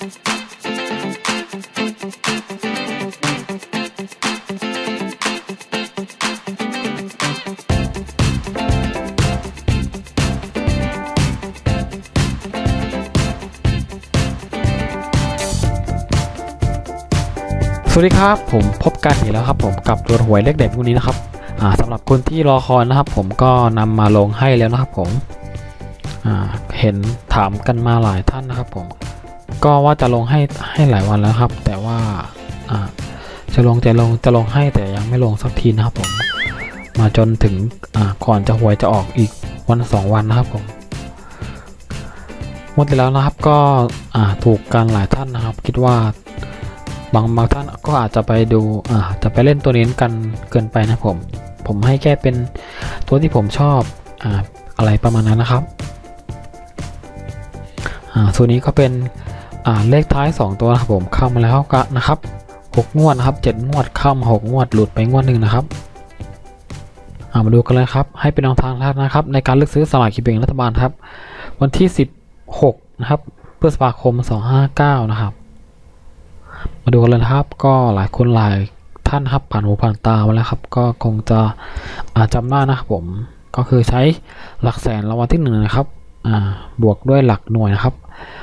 สวัสดีครับผมพบกันอีกแล้วครับผมกับตัวหวยเลขเด็ดพวกนี้นะครับอ่าสำหรับคนที่รอคอยนะครับ ผมก็นำมาลงให้แล้วนะครับผมเห็นถามกันมาหลายท่านนะครับผม ก็ว่าจะลงให้ให้หลายวันแล้วครับ แต่ว่าจะลงจะลงจะลงให้แต่ยังไม่ลงสักทีนะครับผม มาจนถึงก่อนจะหวยจะออกอีกวันสองวันนะครับผมหมดแล้วนะครับก็ถูกกันหลายท่านนะครับ คิดว่าบางบางท่านก็อาจจะไปดูอาจะไปเล่นตัวนี้กันเกินไปนะผม ผมให้แค่เป็นตัวที่ผมชอบออะไรประมาณนั้นนะครับส่วนนี้ก็เป็น อ่าเลขท้าย 2 ตัวนะครับผมเข้ามาแล้วก็นะครับ 6 งวดนะครับ 7 งวดเข้ามา6งวดหลุดไปงวดหนึ่งนะครับอ่ามาดูกันเลยครับ ให้เป็นแนวทางแรกนะครับ ในการเลือกซื้อสลากกินแบ่งรัฐบาลครับ วันที่ 16 นะครับพฤษภาคม 259 นะครับ มาดูกันเลยครับ ก็หลายคนหลายท่านครับผ่านหูผ่านตามาแล้วครับ ก็คงจะอาจำได้นะครับผมก็คือใช้หลักแสนรางวัลที่หนึ่งนะครับบวกด้วยหลักหน่วยนะครับ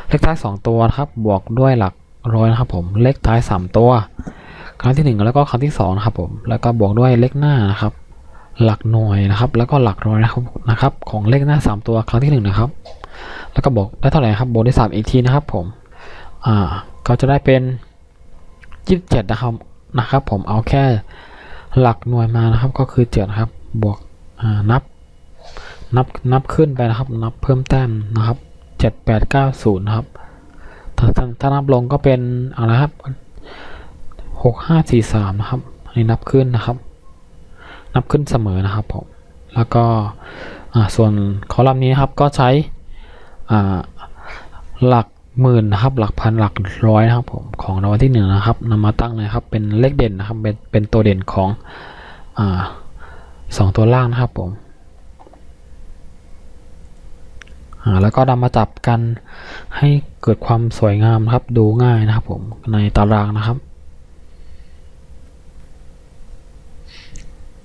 เลขท้าย 2 ตัวนะครับ บวกด้วยหลักร้อยนะครับผม เลขท้าย 3 ตัว ครั้งที่ 1 แล้วก็ครั้งที่2นะครับผม แล้วก็บวกด้วยเลขหน้านะครับ หลักหน่วยนะครับ แล้วก็หลักร้อยนะครับนะครับ ของเลขหน้า 3 ตัวครั้งที่ 1 นะครับ แล้วก็บอกได้เท่าไหร่ครับบวกด้3อีกทีนะครับผม อ่า ก็จะได้เป็นยี่สิบเจ็ดนะครับ นะครับ ผม เอาแค่หลักหน่วยมานะครับ ก็คือเจ็ดนะครับ บวก อ่า นับ นับ นับขึ้นไปนะครับ นับเพิ่มแต้มนะครับ เจ็ดแปดเก้าศูนย์ครับถ้าถ้าถ้านับลงก็เป็นอะไรครับหกห้าสี่สามนะครับ อันนี้นับขึ้นนะครับ นับขึ้นเสมอนะครับผม แล้วก็ส่วนคอลัมน์นี้ครับก็ใช้หลักหมื่นนะครับ หลักพันหลักร้อยนะครับผมของรางวัลที่หนึ่งนะครับนำมาตั้งเลยครับ เป็นเลขเด่นนะครับ เป็นเป็นตัวเด่นของอ่าสองตัวล่างนะครับผมอ่า แล้วก็นำมาจับกันให้เกิดความสวยงามครับดูง่ายนะครับผมในตารางนะครับ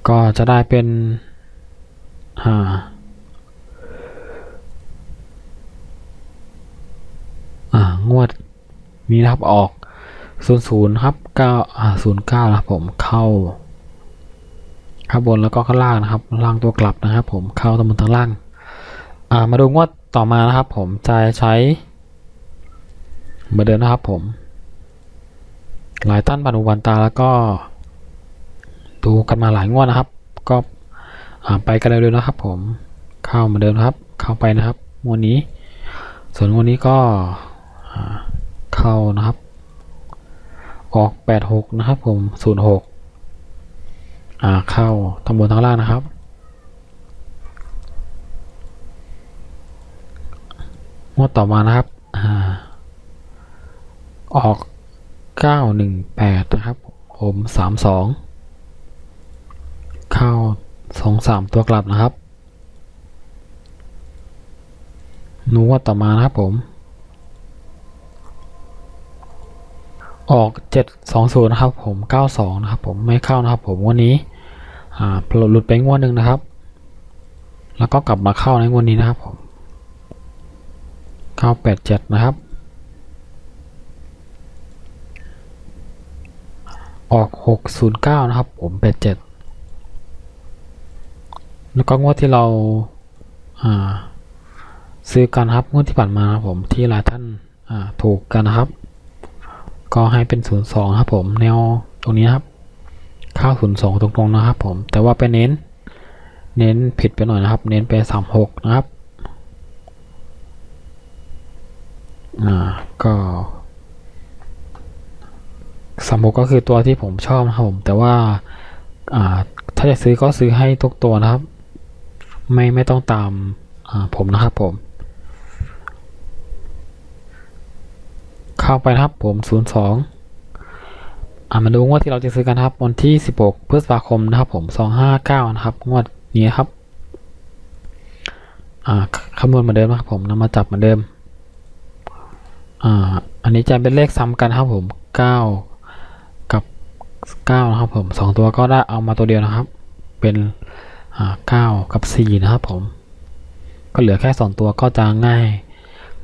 ก็จะได้เป็นอ่าอ่างวดมีนะครับออก00ครับ9อ่า09นะครับผมเข้าข้างบนแล้วก็ข้างล่างนะครับ ล่างตัวกลับนะครับ ผมเข้าตรงบนทางล่าง อ่ามาดูงวดต่อมานะครับ ผมจะใช้เหมือนเดิมนะครับผมหลายท่านบันอุบันตาแล้วก็ ดูกันมาหลายงวดนะครับ ก็ไปกันเร็วๆนะครับ ผมเข้าเหมือนเดิมนะครับ เข้าไปนะครับงวดนี้ ส่วนงวดนี้ก็เข้านะครับ ออก 86 นะครับ ผม 06อ่าเข้าทั้งบนทั้งล่างนะครับ วดต่อมานะครับอ่าออก 918 นะครับ ผม 32 เข้า 23 ตัวกลับนะครับนูวดต่อมานะครับผม ออก 720 นะครับ ผม 92 นะครับ ผมไม่เข้านะครับ ผมวันนี้อ่าหลุดไปงวดหนึ่งนะครับ แล้วก็กลับมาเข้าในงวดนี้นะครับผม เข้า 87 นะครับ ออก 609 นะครับ ผม 87 แล้วก็งวดที่เราาซื้อกันครับงวดที่ผ่านมาครับผมที่หลายท่านาถูกกันนะครับ ก็ให้เป็น 02 ครับผมแนวตรงนี้ครับข้า02 ตรงๆนะครับผมแต่ว่าไปเน้น เน้นผิดไปหน่อยนะครับ เน้นไป 36 นะครับ อ่า ก็สามหกก็คือตัวที่ผมชอบนะครับผมแต่ว่าถ้าจะซื้อก็ซื้อให้ทุกตัวนะครับ ไม่ไม่ต้องตามาผมนะครับผม เข้าไปนะครับผม 02อ่ามาดูงวดที่เราจะซื้อกันครับวันที่ 16 พฤษภาคมนะครับผม 259 นะครับ งวดนี้ครับ อ่าคำนวณเหมือนเดิมนะครับผมนำมาจับเหมือนเดิม อ่าอันนี้จะเป็นเลขซ้ำกันนะครับผมเก้ากับเก้านะครับผมสองตัวก็ได้เอามาตัวเดียวนะครับ เป็นอ่าเก้ากับสี่นะครับผม ก็เหลือแค่สองตัวก็จะง่าย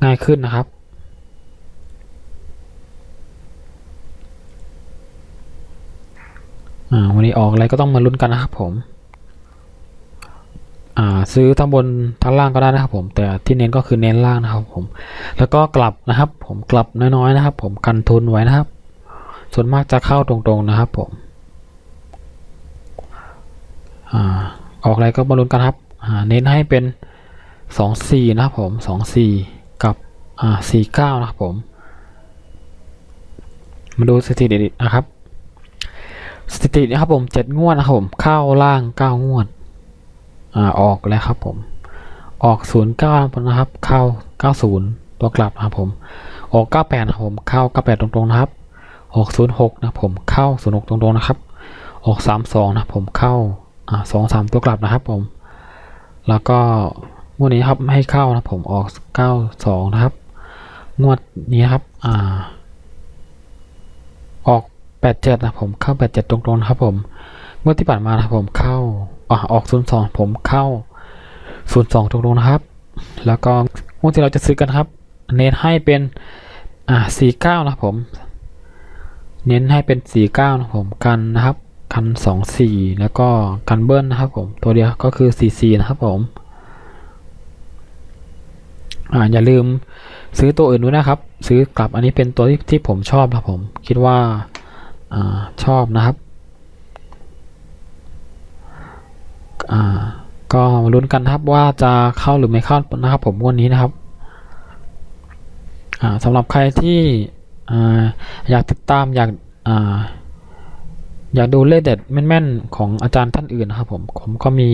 ง่ายขึ้นนะครับอ่าวันนี้ออกอะไรก็ต้องมาลุ้นกันนะครับผม ซื้อทั้งบนทั้งล่างก็ได้นะครับผมแต่ที่เน้นก็คือเน้นล่างนะครับผมแล้วก็กลับนะครับ ผมกลับน้อยๆนะครับ ผมกันทุนไว้นะครับ ส่วนมากจะเข้าตรงๆนะครับผมออกอะไรก็มาลุ้นกันครับเน้นให้เป็นสองสี่นะครับผมสองสี่กับอ่าสี่เก้านะครับผม มาดูสถิตินะครับ สถิตินะครับผมเจ็ดงวดนะครับผม เข้าล่างเก้างวด อ่าออกแล้วครับผมออกศูนย์เก้านะครับเข้าเก้าศูนย์ตัวกลับนะครับผมออกเก้าแปดนะครับผมเข้าเก้าแปดตรงๆนะครับออกศูนย์หกนะผมเข้าศูนย์หกตรงๆนะครับ ออกสามสองนะผมเข้าอ่าสองสามตัวกลับนะครับผม แล้วก็งวดนี้ครับไม่ให้เข้านะผมออกเก้าสองนะครับ งวดนี้ครับอ่าออกแปดเจ็ดนะผมเข้าแปดเจ็ดตรงๆนะครับผมงวดที่ผ่านมานะครับผมเข้า อ่าออกศูนสองผมเข้าศูนย์สองตรงๆนะครับ แล้วก็งวดที่เราจะซื้อกันครับ เน้นให้เป็นอ่าสี่เก้านะครับผม เน้นให้เป็นสี่เก้านะครับผมกันนะครับ กันสองสี่แล้วก็กันเบิ้ลนะครับผม ตัวเดียวก็คือสี่ซีนะครับผมอ่าอย่าลืมซื้อตัวอื่นด้วยนะครับ ซื้อกลับอันนี้เป็นตัวที่ที่ผมชอบนะครับผม คิดว่าอ่าชอบนะครับ อ่า ก็มาลุ้นกันครับว่าจะเข้าหรือไม่เข้านะครับผมวันนี้นะครับ อ่าสำหรับใครที่อ่าอยากติดตามอยากอ่าอยากดูเลขเด็ดแม่นๆของอาจารย์ท่านอื่นนะครับ ผมผมก็มี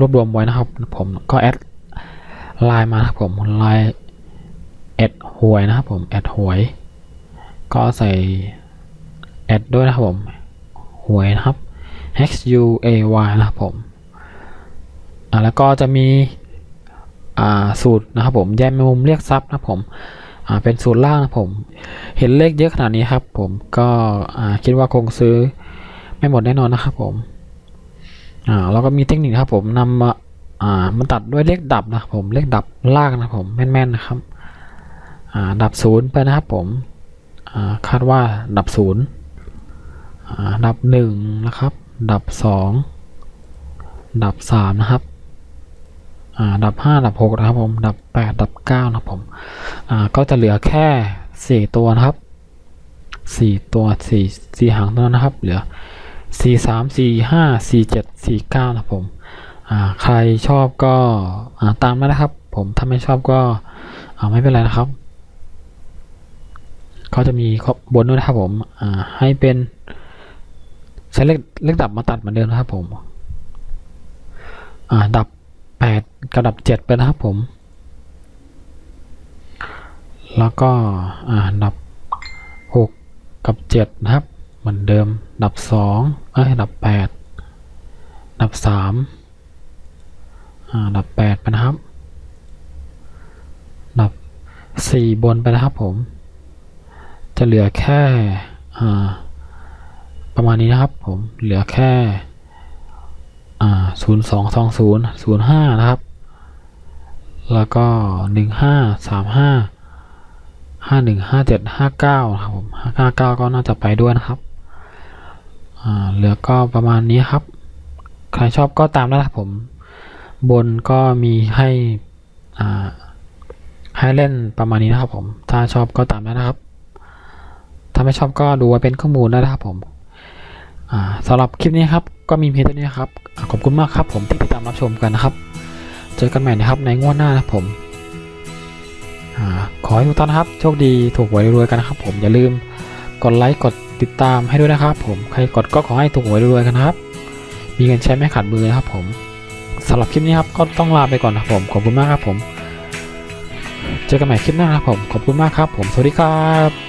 รวบรวมไว้นะครับ ผมก็แอดไลน์มานะครับผมไลน์แอดหวยนะครับผมแอดหวย ก็ใส่แอดด้วยนะครับผมหวยนะครับ H U A Y นะครับผม อ่าแล้วก็จะมีอ่าสูตรนะครับผมแยกมุมเรียกทรัพย์นะครับผมอ่าเป็นสูตรล่างนะผม เห็นเลขเยอะขนาดนี้ครับ ผมก็อ่าคิดว่าคงซื้อไม่หมดแน่นอนนะครับผมอ่าแล้วก็มีเทคนิคครับผมนำมาอ่ามันตัดด้วยเลขดับนะครับผมเลขดับล่างนะครับผมแม่นๆนะครับอ่าดับศูนย์ไปนะครับผมอ่าคาดว่าดับศูนย์ดับหนึ่งนะครับ ดับสองดับสามนะครับ ดับห้าดับหกนะครับผม ดับแปดดับเก้านะครับผมอ่าก็จะเหลือแค่สี่ตัวนะครับสี่ตัวสี่สี่หางเท่านั้นนะครับ เหลือสี่สามสี่ห้าสี่เจ็ดสี่เก้านะครับผมอ่าใครชอบก็อ่าตามนั้นะครับ ผมถ้าไม่ชอบก็อ่าไม่เป็นไรนะครับเขาจะมีบนด้วยนะครับผมอ่าให้เป็นใช้เลขเลขดับมาตัดเหมือนเดิมนะครับผมอ่าดับ แปดกับดับเจ็ดไปนะครับผม แล้วก็อ่าดับหกกับเจ็ดนะครับ เหมือนเดิม ดับสองเอ้ย ดับแปดดับสามอ่าดับแปดไปนะครับ ดับสี่บนไปนะครับผม จะเหลือแค่อ่าประมาณนี้นะครับผม เหลือแค่ อ่าศูนย์สองสองศูนย์ศูนย์ห้านะครับ แล้วก็หนึ่งห้าสามห้าห้าหนึ่งห้าเจ็ดห้าเก้าครับผมห้าเก้าก็น่าจะไปด้วยนะครับอ่าเหลือก็ประมาณนี้ครับ ใครชอบก็ตามได้นะครับผม บนก็มีให้อ่าให้เล่นประมาณนี้นะครับผม ถ้าชอบก็ตามได้นะครับ ถ้าไม่ชอบก็ดูไว้เป็นข้อมูลได้นะครับผมสำหรับคลิปนี้ครับ ก็มีเพียงเท่านี้ครับ ขอบคุณมากครับผมที่ติดตามรับชมกันนะครับ เจอกันใหม่นะครับในงวดหน้านะผมอขอให้ทุกท่านครับ โชคดีถูกหวยรวยๆกันนะครับ ผมอย่าลืมกดไลค์กดติดตามให้ด้วยนะครับ ผมใครกดก็ขอให้ถูกหวยรวยๆกันนะครับ มีเงินใช้ไม่ขาดมือนะครับ ผมสำหรับคลิปนี้ครับก็ต้องลาไปก่อนนะครับผมขอบคุณมากครับผม เจอกันใหม่คลิปหน้านะครับผมขอบคุณมากครับ ผมสวัสดีครับ